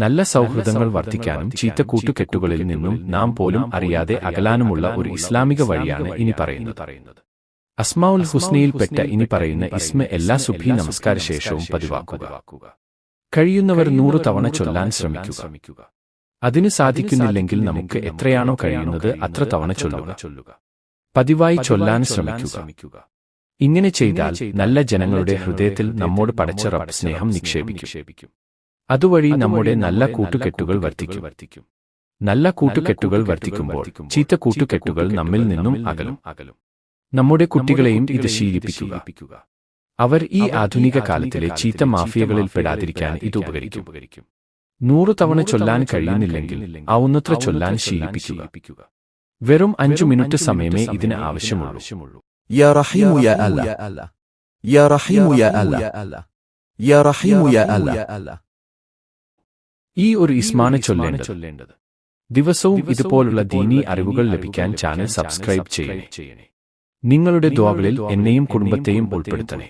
നല്ല സൗഹൃദങ്ങൾ വർദ്ധിക്കാനും ചീത്ത കൂട്ടുകെട്ടുകളിൽ നിന്നും നാം പോലും അറിയാതെ അകലാനുമുള്ള ഒരു ഇസ്ലാമിക വഴിയാണ് ഇനി പറയുന്നത്. അസ്മാഉൽ ഹുസ്നയിൽപ്പെട്ട ഇനി പറയുന്ന ഇസ്മ എല്ലാ സുഭി നമസ്കാര ശേഷവും പതിവാക്കുക. കഴിയുന്നവർ നൂറു തവണ ചൊല്ലാൻ ശ്രമിക്കുക. അതിന് സാധിക്കുന്നില്ലെങ്കിൽ നമുക്ക് എത്രയാണോ കഴിയുന്നത് അത്ര തവണ ചൊല്ലുക. പതിവായി ചൊല്ലാൻ ശ്രമിക്കുക. ഇങ്ങനെ ചെയ്താൽ നല്ല ജനങ്ങളുടെ ഹൃദയത്തിൽ നമ്മോട് പടച്ച റബ്ബ് സ്നേഹം നിക്ഷേപിക്കും. അതുവഴി നമ്മുടെ നല്ല കൂട്ടുകെട്ടുകൾ വർദ്ധിക്കും നല്ല കൂട്ടുകെട്ടുകൾ വർദ്ധിക്കുമ്പോൾ ചീത്ത കൂട്ടുകെട്ടുകൾ നമ്മിൽ നിന്നും അകലും അകലും നമ്മുടെ കുട്ടികളെയും ഇത് ശീലിപ്പിക്കുക അവർ ഈ ആധുനിക കാലത്തിലെ ചീത്ത മാഫിയകളിൽ പെടാതിരിക്കാൻ ഇത് ഉപകരിക്കും നൂറു തവണ ചൊല്ലാൻ കഴിയുന്നില്ലെങ്കിൽ ആവുന്നത്ര ചൊല്ലാൻ ശീലിപ്പിക്കുക വെറും അഞ്ചു മിനിറ്റ് സമയമേ ഇതിന് ആവശ്യമുള്ളൂ يا رحيم يا الله يا رحيم يا الله يا رحيم يا الله ഈ ഒരു ഇസ്മാണ് ചൊല്ലേണ്ടത്. ദിവസവും ഇതുപോലുള്ള ദീനി അറിവുകൾ ലഭിക്കാൻ ചാനൽ സബ്സ്ക്രൈബ് ചെയ്യണേ. നിങ്ങളുടെ ദ്വാകളിൽ എന്നെയും കുടുംബത്തെയും ഉൾപ്പെടുത്തണേ.